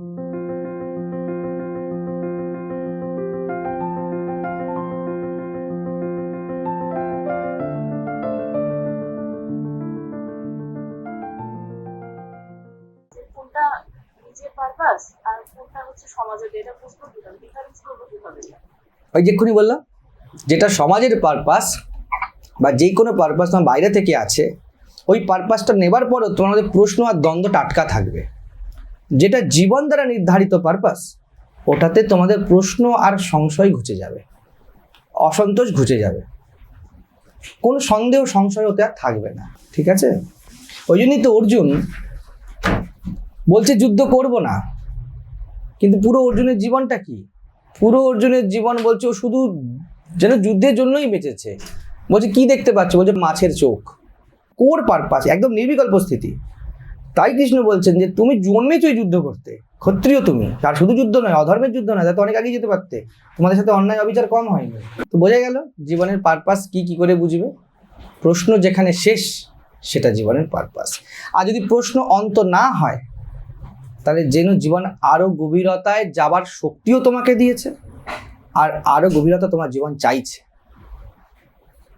ওই যেক্ষুনি বললাম, যেটা সমাজের পারপাস বা যে কোনো পারপাস তোমার বাইরে থেকে আছে, ওই পারপাসটা নেবার পরও তোমার মধ্যে প্রশ্ন আর দ্বন্দ্ব টাটকা থাকবে। যেটা জীবন দ্বারা নির্ধারিত পারপাস ওটাতে তোমাদের প্রশ্ন আর সংশয় ঘুচে যাবে। অসন্তোষ ঘুচে যাবে। কোনো সন্দেহ, সংশয় ওতে আর থাকবে না। ঠিক আছে? ওই জন্যই তো অর্জুন বলছে, যুদ্ধ করব না। কিন্তু পুরো অর্জুনের জীবনটা কি? পুরো অর্জুনের জীবন বলছে, ও শুধু যেন যুদ্ধের জন্যই বেঁচেছে। বলছে, কি দেখতে পাচ্ছ? বলছে, মাছের চোখ। কোর পারপাস একদম নির্বিকল্প স্থিতি। তাই কৃষ্ণ বলছেন যে, তুমি জন্মেছই যুদ্ধ করতে। ক্ষত্রিয় তুমি। আর শুধু যুদ্ধ নয়, অধর্মের যুদ্ধ নয় তাতে অনেক আগে যেতে পারতে। তোমাদের সাথে অন্যায় অবিচার কম হয়নি। তো বোঝা গেল জীবনের পারপাস কি কি করে বুঝবে? প্রশ্ন যেখানে শেষ, সেটা জীবনের পারপাস আর যদি প্রশ্ন অন্ত না হয়, তাহলে যেন জীবন আরও গভীরতায় যাবার শক্তিও তোমাকে দিয়েছে, আর আরও গভীরতা তোমার জীবন চাইছে।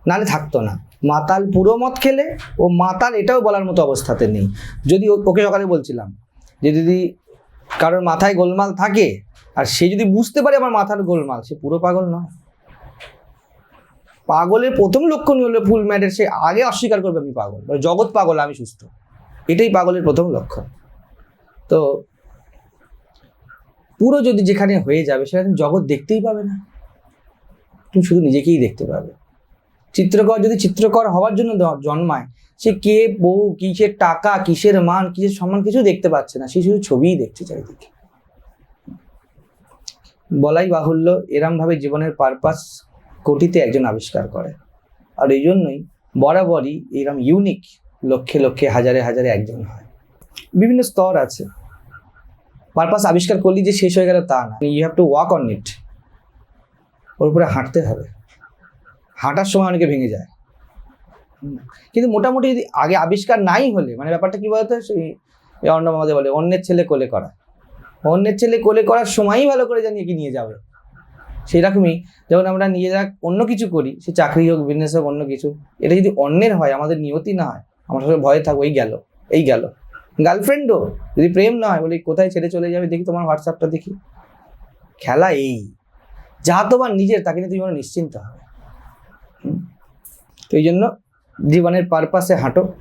নালে থাকতো না। মাতাল পুরো মদ খেলে ও মাতাল এটাও বলার মতো অবস্থাতে নেই। যদি ওকে সকালে বলছিলাম যে যদি কারোর মাথায় গোলমাল থাকে আর সে যদি বুঝতে পারে আমার মাথার গোলমাল, সে পুরো পাগল নয়। পাগলের প্রথম লক্ষণই হলো ফুল ম্যাটের সে আগে অস্বীকার করবে আমি পাগল। মানে জগৎ পাগল, আমি সুস্থ। এটাই পাগলের প্রথম লক্ষণ। তো পুরো যদি যেখানে হয়ে যাবে সেখানে জগৎ দেখতেই পাবে না। তুমি শুধু নিজেকেই দেখতে পাবে। চিত্রকর যদি চিত্রকর হওয়ার জন্য জন্মায়, সে কে বউ, কিসের টাকা, কিসের মান, কিসের সম্মান কিছু দেখতে পাচ্ছে না, সে শুধু ছবিই দেখছে চারিদিকে। বলাই বাহুল্য এরম ভাবে জীবনের পারপাস কোটিতে একজন আবিষ্কার করে। আর এই জন্যই বরাবরই এরম ইউনিক লক্ষে লক্ষে হাজারে হাজারে একজন হয়। বিভিন্ন স্তর আছে। পারপাস আবিষ্কার করলি যে শেষ হয়ে গেল তা না। You have to walk on it ওর উপরে হাঁটতে হবে। হাঁটার সময় অনেকে ভেঙে যায়। কিন্তু মোটামুটি যদি আগে আবিষ্কার নাই হলে মানে ব্যাপারটা কি বলতো? সেই অর্ণব আমাদের বলে, অন্যের ছেলে কোলে করা। অন্যের ছেলে কোলে করার সময়ই ভালো করে জানিয়ে কি নিয়ে যাবে। সেই রকমই যখন আমরা নিজেরা অন্য কিছু করি, সে চাকরি হোক বিজনেস হোক, অন্য কিছু, এটা যদি অন্যের হয়, আমাদের নিয়তি না হয়, আমরা সবাই ভয়ে থাকব, এই গেল এই গেল। গার্লফ্রেন্ডও যদি প্রেম না হয়, বলি, কোথায় ছেড়ে চলে যাবে? দেখি তোমার হোয়াটসঅ্যাপটা দেখি। খেলা এই। যা তোমার নিজের, তাকে নিয়ে তুমি নিশ্চিন্ত হবে। তো এই জন্য জীবনের পারপাসে হাঁটো,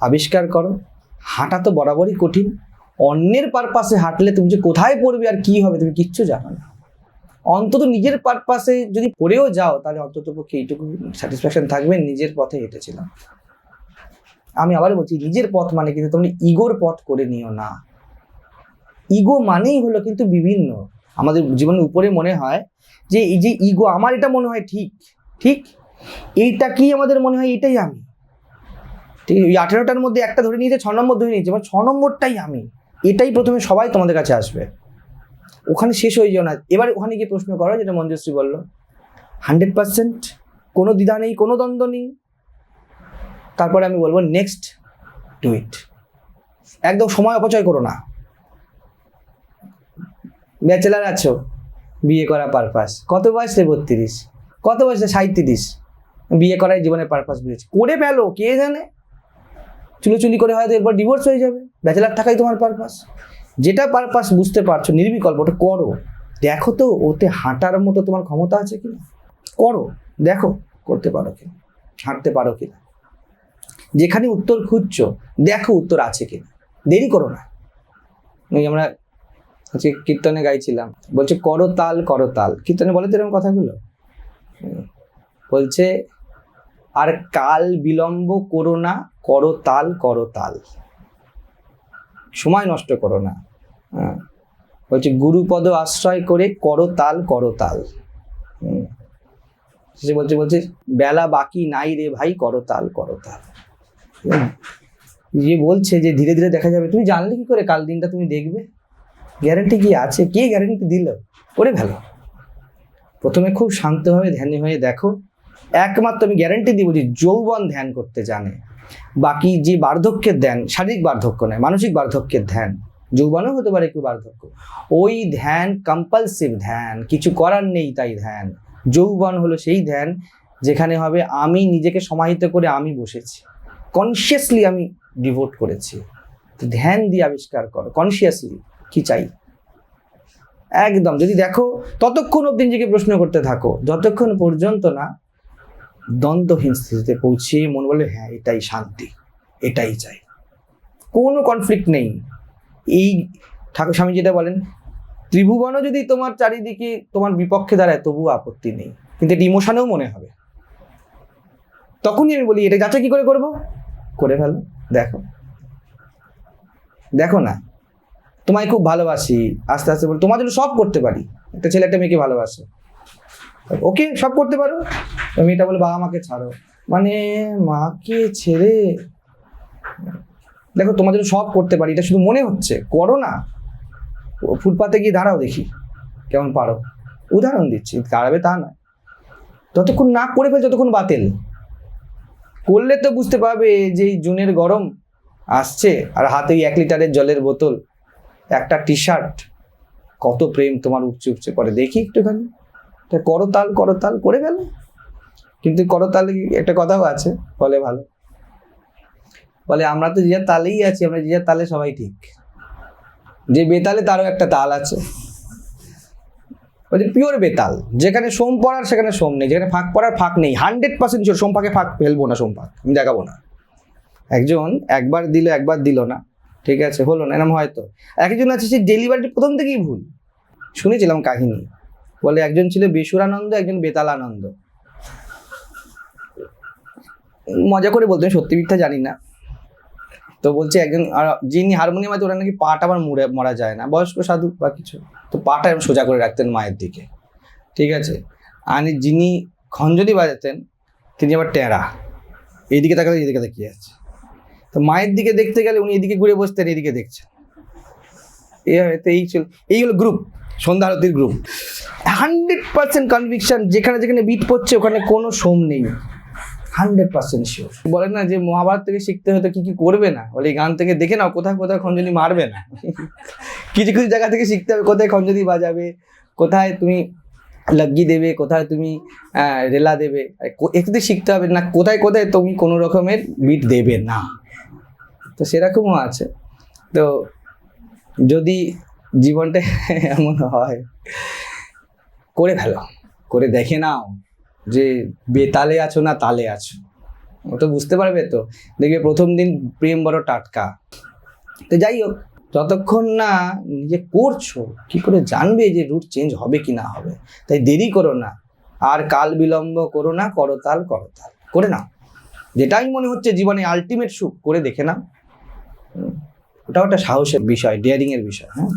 আবিষ্কার করো। হাঁটা তো বরাবরই কঠিন। অন্যের পারপাসে হাঁটলে তুমি যে কোথায় পড়বে আর কি হবে, তুমি কিচ্ছু জানো না। অন্তত নিজের পারপাসে যদি পড়েও যাও, তাহলে অন্তত পক্ষে এইটুকু স্যাটিসফ্যাকশন থাকবে, নিজের পথে হেঁটেছিলাম। আমি আবার বলছি, নিজের পথ মানে কিন্তু তোমরা ইগোর পথ করে নিও না। ইগো মানেই হলো কিন্তু বিভিন্ন। আমাদের জীবনের উপরে মনে হয় যে, এই যে ইগো, আমার এটা মনে হয় ঠিক। ঠিক? এইটা কি আমাদের মনে হয়? এটাই আমি। ঠিক ওই আঠেরোটার মধ্যে একটা ধরে নিয়েছে, ছ নম্বর ধরে নিয়েছে মানে ছ নম্বরটাই আমি। এটাই প্রথমে সবাই তোমাদের কাছে আসবে। ওখানে শেষ হয়ে যাও না। এবার ওখানে গিয়ে প্রশ্ন করো, যেটা মঞ্জুশ্রী বলল। হান্ড্রেড পার্সেন্ট, কোনো দ্বিধা নেই, কোনো দ্বন্দ্ব নেই। তারপরে আমি বলব, নেক্সট, ডু ইট। একদম সময় অপচয় করো না। ব্যাচেলার আছো, বিয়ে করা পারপাস। কত বয়সে বত্রিশ? কত বয়সে সাঁত্রিশ বিয়ে করাই জীবনের পারপাস বুঝেছি। করে ফেলো, কে জানে? চুলোচুলি করে হয়তো এরপর ডিভোর্স হয়ে যাবে। ব্যাচেলার থাকাই তোমার পারপাস যেটা পারপাস বুঝতে পারছ, নির্বিকল্প ওটা করো। দেখো তো, ওতে হাঁটার মতো তোমার ক্ষমতা আছে কিনা? করো, দেখো, করতে পারো কিনা? হাঁটতে পারো কিনা? যেখানে উত্তর খুঁজছো, দেখো উত্তর আছে কিনা? দেরি করো না। ওই আমরা হচ্ছে কীর্তনে গাইছিলাম। বলছে, করো তাল করো তাল। কীর্তনে বলে তো এরকম কথাগুলো। বলছে আর কাল বিলম্ব করো না, করো তাল করো তাল। সময় নষ্ট করো না। হ্যাঁ। বলছে, গুরুপদ আশ্রয় করে করো তাল করো তাল। সে বলছে বলছে, বেলা বাকি নাই রে ভাই, করো তাল করো তাল। যে বলছে যে ধীরে ধীরে দেখা যাবে, তুমি জানলে কি করে কাল দিনটা তুমি দেখবে? গ্যারান্টি কি আছে? কে গ্যারান্টি দিল? করে ফেলো। প্রথমে খুব শান্তভাবে ধ্যানে হয়ে দেখো। একমাত্র আমি গ্যারান্টি দিব যে যৌবন ধ্যান করতে জানে। বাকি যে বার্ধক্যের ধ্যান, শারীরিক বার্ধক্য নয়, মানসিক বার্ধক্যের ধ্যান। যৌবনও হতে পারে একটু বার্ধক্য। ওই ধ্যান কম্পালসিভ ধ্যান, কিছু করার নেই তাই ধ্যান। যৌবন হলো সেই ধ্যান যেখানে হবে আমি নিজেকে সমাহিত করে আমি বসেছি। কনসিয়াসলি আমি ডিভোট করেছি। ধ্যান দিয়ে আবিষ্কার করো। কনসিয়াসলি কি চাই? একদম। যদি দেখো, ততক্ষণ অব্দি নিজেকে প্রশ্ন করতে থাকো। যতক্ষণ পর্যন্ত না দ্বন্দ্বহীন স্থিতিতে পৌঁছিয়ে মন বলে হ্যাঁ এটাই শান্তি, এটাই চাই। কোনো কনফ্লিক্ট নেই। এই ঠাকুর স্বামী যেটা বলেন, ত্রিভুবনও যদি তোমার চারিদিকে তোমার বিপক্ষে দাঁড়ায়, তবুও আপত্তি নেই। কিন্তু এটা ইমোশনেও মনে হবে। তখনই আমি বলি, এটা যাচাই কি করে করব? করে ফেলো, দেখো। দেখো না, তোমায় খুব ভালোবাসি, আস্তে আস্তে বল, তোমার জন্য সব করতে পারি। একটা ছেলে, একটা মেয়েকে ভালোবাসে। ওকে সব করতে পারো। মেয়েটা বলে, বাবা মাকে ছাড়ো। মানে মাকে ছেড়ে, দেখো তোমার জন্য সব করতে পারি, এটা শুধু মনে হচ্ছে। করো না। ফুটপাতে গিয়ে দাঁড়াও দেখি, কেমন পারো। উদাহরণ দিচ্ছি, দাঁড়াবে তা নয়। যতক্ষণ না করে ফেল ততক্ষণ বাতিল। করলে তো বুঝতে পারবে যে এই জুনের গরম আসছে, আর হাতে এক লিটারের জলের বোতল, একটা টি শার্ট কত প্রেম তোমার উপচে উপচে পড়ে। দেখি একটুখানি। করতাল করতাল করে গেল। কিন্তু করতাল একটা কথাও আছে, বলে ভালো। বলে আমরা তো যে তালেই আছি, আমরা যে তালে সবাই ঠিক। যে বেতালে তারও একটা তাল আছে। বলছে পিওর বেতাল, যেখানে সোম পড়ার সেখানে সোম নেই, যেখানে ফাঁক পড়ার ফাঁক নেই। হান্ড্রেড পার্সেন্ট শিওর সোম ফাঁকে ফাঁক ফেলব না সোম ফাঁক আমি দেখাবো না। একজন একবার দিল একবার দিল না। ঠিক আছে, হলো না এরকম হয়তো। একজন আছে, সে ডেলিভারিটি প্রথম থেকেই ভুল। শুনেছিলাম কাহিনী। বলে একজন ছিল বেসুরানন্দ একজন বেতালানন্দ। মজা করে বলতেন, সত্যি মিথ্যা জানি না। তো বলছে একজন যিনি হারমোনিয়াম আছে ওরা নাকি পাটা আবার মুড়ে, মরা যায় না। বয়স্ক সাধু বা কিছু। তো পাটা এরম সোজা করে রাখতেন মায়ের দিকে। ঠিক আছে? আর যিনি খঞ্জনি বাজাতেন, তিনি আবার টেরা এইদিকে তাকালে এদিকে তাকিয়ে আছে? তো মায়ের দিকে দেখতে গেলে উনি এদিকে ঘুরে বসতেন এদিকে দেখছেন। এইভাবে তো এই ছিল, এই হলো গ্রুপ সন্ধ্যা আরতির গ্রুপ হান্ড্রেড পার্সেন্ট কনভিকশন যেখানে যেখানে বিট পড়ছে ওখানে কোনো সোম নেই। হান্ড্রেড পার্সেন্ট শিওর বলে না যে মহাভারত থেকে শিখতে হয়তো কি কি করবে না। বলে গান থেকে দেখে নাও, কোথায় কোথায় খঞ্জনি মারবে না। কিছু কিছু জায়গা থেকে শিখতে হবে, কোথায় খঞ্জনি বাজাবে, কোথায় তুমি লগি দেবে, কোথায় তুমি রেলা দেবে। একটু শিখতে হবে না, কোথায় কোথায় তুমি কোনো রকমের বিট দেবে না। তো সেরকমও আছে। তো যদি জীবনটা এমন হয়। করে ফেলো, করে দেখে নাও যে বেতালে আছো না তালে আছো। ও তো বুঝতে পারবে তো। দেখবে প্রথম দিন প্রেম বড় টাটকা। তো যাই হোক, যতক্ষণ না নিজে করছ, কি করে জানবে যে রুট চেঞ্জ হবে কি না হবে? তাই দেরি করো না। আর কাল বিলম্ব করো না করতাল করতাল করে নাও। যেটাই মনে হচ্ছে জীবনে আলটিমেট সুখ, করে দেখে নাও। ওটাও একটা সাহসের বিষয় ডেয়ারিং এর বিষয় হ্যাঁ?